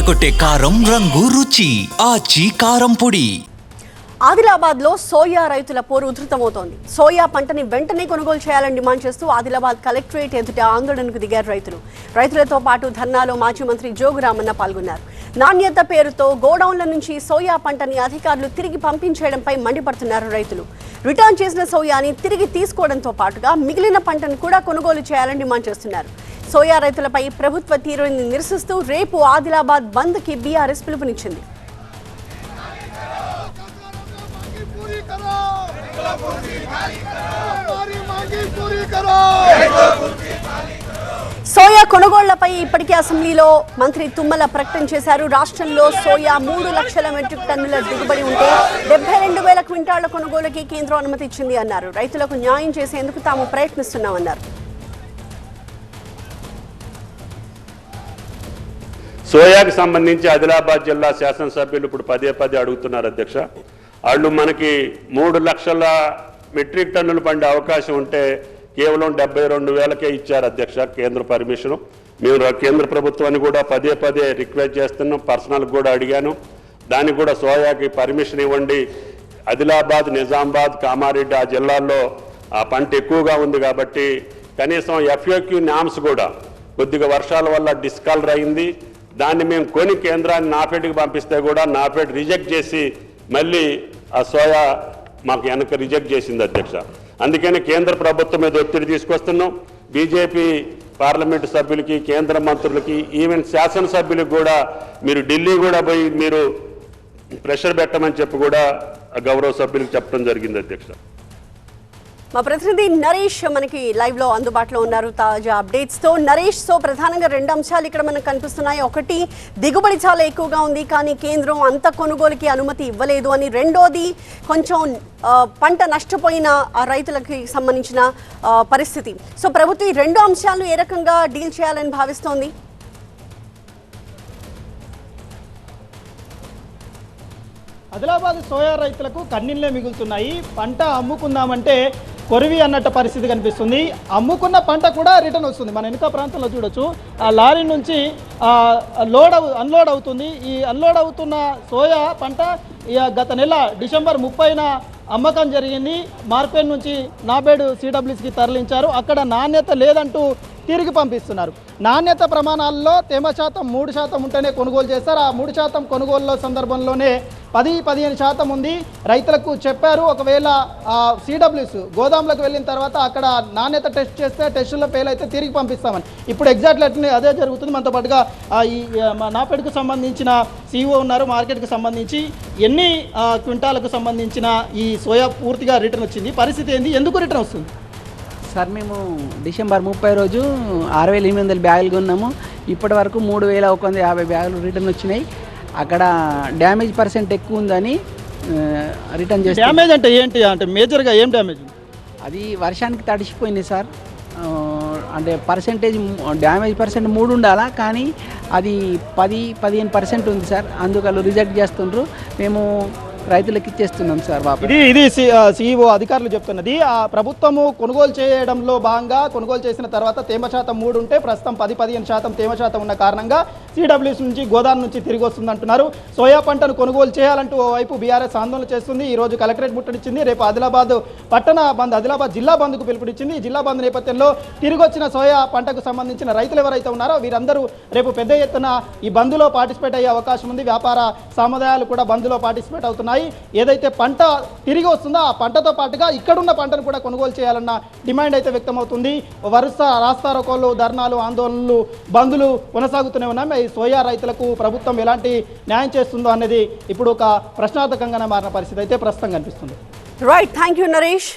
అదరగొట్టే కారం రంగు రుచి ఆచి కారం పొడి. ఆదిలాబాద్లో సోయా రైతుల పోరు ఉధృతమవుతోంది. సోయా పంటని వెంటనే కొనుగోలు చేయాలని డిమాండ్ చేస్తూ ఆదిలాబాద్ కలెక్టరేట్ ఎదుట ఆందోళనకు దిగారు రైతులు. రైతులతో పాటు ధర్నాలో మాజీ మంత్రి జోగురామన్న పాల్గొన్నారు. నాణ్యత పేరుతో గోడౌన్ల నుంచి సోయా పంటని అధికారులు తిరిగి పంపించేయడంపై మండిపడుతున్నారు రైతులు. రిటర్న్ చేసిన సోయాని తిరిగి తీసుకోవడంతో పాటుగా మిగిలిన పంటను కూడా కొనుగోలు చేయాలని డిమాండ్ చేస్తున్నారు. సోయా రైతులపై ప్రభుత్వ తీరుని నిరసిస్తూ రేపు ఆదిలాబాద్ బంద్కి బీఆర్ఎస్ పిలుపునిచ్చింది. సోయా కొనుగోళ్ళపై ఇప్పటికే అసెంబ్లీలో మంత్రి తుమ్మల ప్రకటన చేశారు. రాష్ట్రంలో సోయా మూడు లక్షల మెట్రిక్ టన్నుల దిగుబడి ఉంటే డెబ్బై రెండు వేల క్వింటాళ్ళ కొనుగోలుకి కేంద్రం అనుమతి ఇచ్చింది అన్నారు. రైతులకు న్యాయం చేసేందుకు తాము ప్రయత్నిస్తున్నామన్నారు. సోయాకి సంబంధించి ఆదిలాబాద్ జిల్లా శాసనసభ్యులు ఇప్పుడు పదే పదే అడుగుతున్నారు అధ్యక్ష. వాళ్ళు మనకి మూడు లక్షల మెట్రిక్ టన్నులు పండే అవకాశం ఉంటే కేవలం డెబ్బై రెండు వేలకే ఇచ్చారు అధ్యక్ష కేంద్ర పర్మిషను. మేము కేంద్ర ప్రభుత్వాన్ని కూడా పదే పదే రిక్వెస్ట్ చేస్తున్నాం పర్సనల్ కూడా అడిగాను. దానికి కూడా సోయాకి పర్మిషన్ ఇవ్వండి. ఆదిలాబాద్ నిజామాబాద్ కామారెడ్డి ఆ జిల్లాల్లో ఆ పంట ఎక్కువగా ఉంది కాబట్టి కనీసం ఎఫ్ఏక్యూ నామ్స్ కూడా కొద్దిగా వర్షాల వల్ల డిస్కలర్ అయింది. దాన్ని మేము కొని కేంద్రాన్ని నాపేటకి పంపిస్తే కూడా నాపేట రిజెక్ట్ చేసి మళ్ళీ ఆ సోయా మాకు వెనక రిజెక్ట్ చేసింది అధ్యక్ష. అందుకని కేంద్ర ప్రభుత్వం మీద ఒత్తిడి తీసుకొస్తున్నాం. బీజేపీ పార్లమెంటు సభ్యులకి కేంద్ర మంత్రులకి ఈవెన్ శాసనసభ్యులకు కూడా మీరు ఢిల్లీ కూడా పోయి మీరు ప్రెషర్ పెట్టమని చెప్పి కూడా ఆ గౌరవ సభ్యులకు చెప్పడం జరిగింది అధ్యక్ష. మా ప్రతినిధి నరేష్ మనకి లైవ్లో అందుబాటులో ఉన్నారు. తాజా అప్డేట్స్తో నరేష్ సో ప్రధానంగా రెండు అంశాలు ఇక్కడ మనకు కనిపిస్తున్నాయి. ఒకటి దిగుబడి చాలా ఎక్కువగా ఉంది కానీ కేంద్రం అంత కొనుగోలుకి అనుమతి ఇవ్వలేదు అని. రెండోది కొంచెం పంట నష్టపోయిన ఆ రైతులకి సంబంధించిన పరిస్థితి. సో ప్రభుత్వం ఈ రెండు అంశాలను ఏ రకంగా డీల్ చేయాలని భావిస్తోంది? ఆదిలాబాద్ సోయా రైతులకు కన్నీళ్ళే మిగులుతున్నాయి. పంట అమ్ముకుందామంటే కొరివి అన్నట్టు పరిస్థితి కనిపిస్తుంది. అమ్ముకున్న పంట కూడా రిటర్న్ వస్తుంది. మన వెనుక ప్రాంతంలో చూడొచ్చు. ఆ లారీ నుంచి లోడ్ అవు అన్లోడ్ అవుతుంది. ఈ అన్లోడ్ అవుతున్న సోయా పంట గత నెల డిసెంబర్ ముప్పైన అమ్మకం జరిగింది. మార్పేట్ నుంచి నాబేడు సిడబ్ల్యూస్కి తరలించారు. అక్కడ నాణ్యత లేదంటూ తిరిగి పంపిస్తున్నారు. నాణ్యత ప్రమాణాల్లో తేమ శాతం మూడు శాతం ఉంటేనే కొనుగోలు చేస్తారు. ఆ మూడు శాతం కొనుగోలు సందర్భంలోనే పది పదిహేను శాతం ఉంది. రైతులకు చెప్పారు ఒకవేళ సిడబ్ల్యూస్ గోదాంలకు వెళ్ళిన తర్వాత అక్కడ నాణ్యత టెస్ట్ చేస్తే టెస్టుల్లో ఫెయిల్ అయితే తిరిగి పంపిస్తామని. ఇప్పుడు ఎగ్జాక్ట్లీ అట్లనే అదే జరుగుతుంది. మనతో పాటుగా ఈ మా నాపెడ్కు సంబంధించిన సీఈఓ ఉన్నారు మార్కెట్కి సంబంధించి. ఎన్ని క్వింటాలకు సంబంధించిన ఈ సోయా పూర్తిగా రిటర్న్ వచ్చింది? పరిస్థితి ఏంది? ఎందుకు రిటర్న్ వస్తుంది? సార్ మేము డిసెంబర్ ముప్పై రోజు ఆరు వేల ఎనిమిది వందల బ్యాగులు కొన్నాము. ఇప్పటి వరకు మూడు వేల ఒక వంద యాభై బ్యాగులు రిటర్న్ వచ్చినాయి. అక్కడ డ్యామేజ్ పర్సెంట్ ఎక్కువ ఉందని రిటర్న్ చేస్తే. డ్యామేజ్ అంటే ఏంటి? అంటే మేజర్గా ఏం డ్యామేజ్? అది వర్షానికి తడిసిపోయింది సార్. అంటే పర్సెంటేజ్ డ్యామేజ్ పర్సెంట్ మూడు ఉండాలా కానీ అది పది పదిహేను పర్సెంట్ ఉంది సార్. అందుకు వాళ్ళు రిజెక్ట్ చేస్తుండ్రు. మేము రైతులకు ఇచ్చేస్తున్నాం సార్ బాబు ఇది ఇది సిఇఓ అధికారులు చెప్తున్నది. ఆ ప్రభుత్వము కొనుగోలు చేయడంలో భాగంగా కొనుగోలు చేసిన తర్వాత తేమ శాతం మూడు ఉంటే ప్రస్తుతం పది పదిహేను శాతం తేమ శాతం ఉన్న కారణంగా సిడబ్ల్యూస్ నుంచి గోదాం నుంచి తిరిగి వస్తుందంటున్నారు. సోయా పంటను కొనుగోలు చేయాలంటూ ఓవైపు బీఆర్ఎస్ ఆందోళన చేస్తుంది. ఈ రోజు కలెక్టరేట్ ముట్టడిచ్చింది. రేపు ఆదిలాబాద్ పట్టణ బంద్ ఆదిలాబాద్ జిల్లా బంద్కు పిలుపునిచ్చింది. ఈ జిల్లా బంద్ నేపథ్యంలో తిరిగి వచ్చిన సోయా పంటకు సంబంధించిన రైతులు ఎవరైతే ఉన్నారో వీరందరూ రేపు పెద్ద ఎత్తున ఈ బంద్లో పార్టిసిపేట్ అయ్యే అవకాశం ఉంది. వ్యాపార సముదాయాలు కూడా బంద్లో పార్టిసిపేట్ అవుతున్నాయి. ఏదైతే పంట తిరిగి వస్తుందో ఆ పంటతో పాటుగా ఇక్కడున్న పంటను కూడా కొనుగోలు చేయాలన్న డిమాండ్ అయితే వ్యక్తమవుతుంది. వరుస రాస్తారోకోలు ధర్నాలు ఆందోళనలు బంద్లు కొనసాగుతూనే ఉన్నాయి. ఈ సోయా రైతులకు ప్రభుత్వం ఎలాంటి న్యాయం చేస్తుందో అనేది ఇప్పుడు ఒక ప్రశ్నార్థకంగా మారిన పరిస్థితి అయితే ప్రస్తుతం కనిపిస్తుంది. Right thank you Naresh